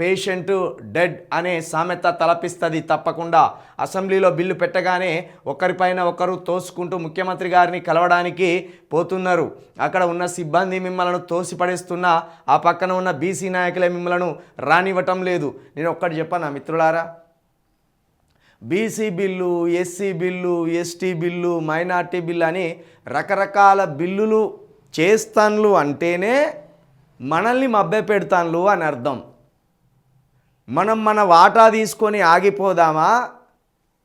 Patient dead అనే సామెత తలపిస్తుంది తప్పకుండా. అసెంబ్లీలో బిల్లు పెట్టగానే ఒకరిపైన ఒకరు తోసుకుంటూ ముఖ్యమంత్రి గారిని కలవడానికి పోతున్నారు. అక్కడ ఉన్న సిబ్బంది మిమ్మల్ని తోసిపడేస్తున్నా ఆ పక్కన ఉన్న బీసీ నాయకులే మిమ్మల్ని రానివ్వటం లేదు. నేను ఒక్కటి చెప్పాను మిత్రులారా? BC bill SC bill ST bill minority bill అని రకరకాల బిల్లులు చేస్తాన్లు అంటేనే మనల్ని మభ్య పెడతాన్లు అని అర్థం. మనం మన వాటా తీసుకొని ఆగిపోదామా?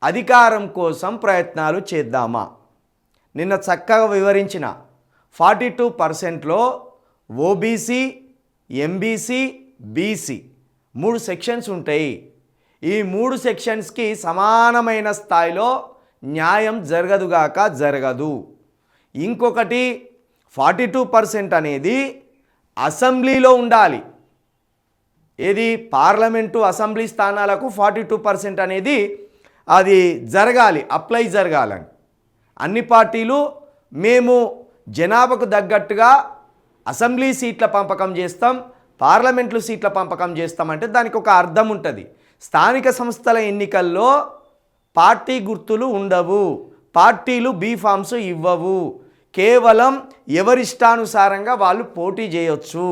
అధికారం కోసం ప్రయత్నాలు చేద్దామా? నిన్న చక్కగా వివరించిన ఫార్టీ టూ పర్సెంట్లో ఓబీసీ ఎంబీసీ బీసీ మూడు సెక్షన్స్ ఉంటాయి. ఈ మూడు సెక్షన్స్కి సమానమైన స్థాయిలో న్యాయం జరగదుగాక జరగదు. ఇంకొకటి ఫార్టీ టూ పర్సెంట్ అనేది అసెంబ్లీలో ఉండాలి. ఏది పార్లమెంటు అసెంబ్లీ స్థానాలకు ఫార్టీ టూ పర్సెంట్ అనేది అది జరగాలి అప్లై జరగాలని. అన్ని పార్టీలు మేము జనాభాకు తగ్గట్టుగా అసెంబ్లీ సీట్ల పంపకం చేస్తాం పార్లమెంట్లు సీట్ల పంపకం చేస్తామంటే దానికి ఒక అర్థం ఉంటుంది. స్థానిక సంస్థల ఎన్నికల్లో పార్టీ గుర్తులు ఉండవు పార్టీలు బీఫామ్స్ ఇవ్వవు. కేవలం ఎవరిష్టానుసారంగా వాళ్ళు పోటీ చేయొచ్చు.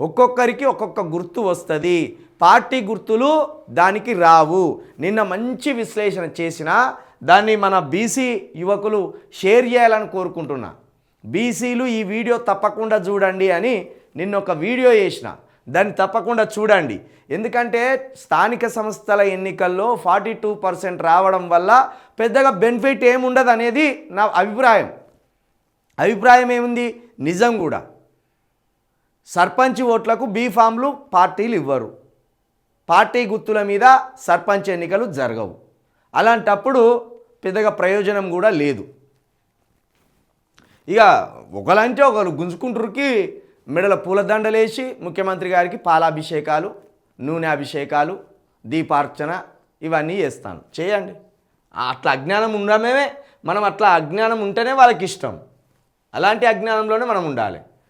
ఒక్కొక్కరికి ఒక్కొక్క గుర్తు వస్తుంది. పార్టీ గుర్తులు దానికి రావు. నిన్న మంచి విశ్లేషణ చేసిన దాన్ని మన బీసీ యువకులు షేర్ చేయాలని కోరుకుంటున్నా. బీసీలు ఈ వీడియో తప్పకుండా చూడండి అని నిన్న ఒక వీడియో చేసిన. దాన్ని తప్పకుండా చూడండి. ఎందుకంటే స్థానిక సంస్థల ఎన్నికల్లో ఫార్టీ టూ పర్సెంట్ రావడం వల్ల పెద్దగా బెనిఫిట్ ఏముండదు అనేది నా అభిప్రాయం. అభిప్రాయం ఏముంది? నిజం కూడా. సర్పంచ్ ఓట్లకు బీఫామ్లు పార్టీలు ఇవ్వరు. పార్టీ గుర్తుల మీద సర్పంచ్ ఎన్నికలు జరగవు. అలాంటప్పుడు పెద్దగా ప్రయోజనం కూడా లేదు. ఇక ఒకలంటే ఒకరు గుంజుకుంటురుకి మెడల పూలదండలేసి ముఖ్యమంత్రి గారికి పాలాభిషేకాలు నూనె అభిషేకాలు దీపార్చన ఇవన్నీ చేస్తాను. చేయండి. అట్లా అజ్ఞానం ఉండడమే మనం అట్లా అజ్ఞానం ఉంటేనే వాళ్ళకి ఇష్టం. అలాంటి అజ్ఞానంలోనే మనం ఉండాలి.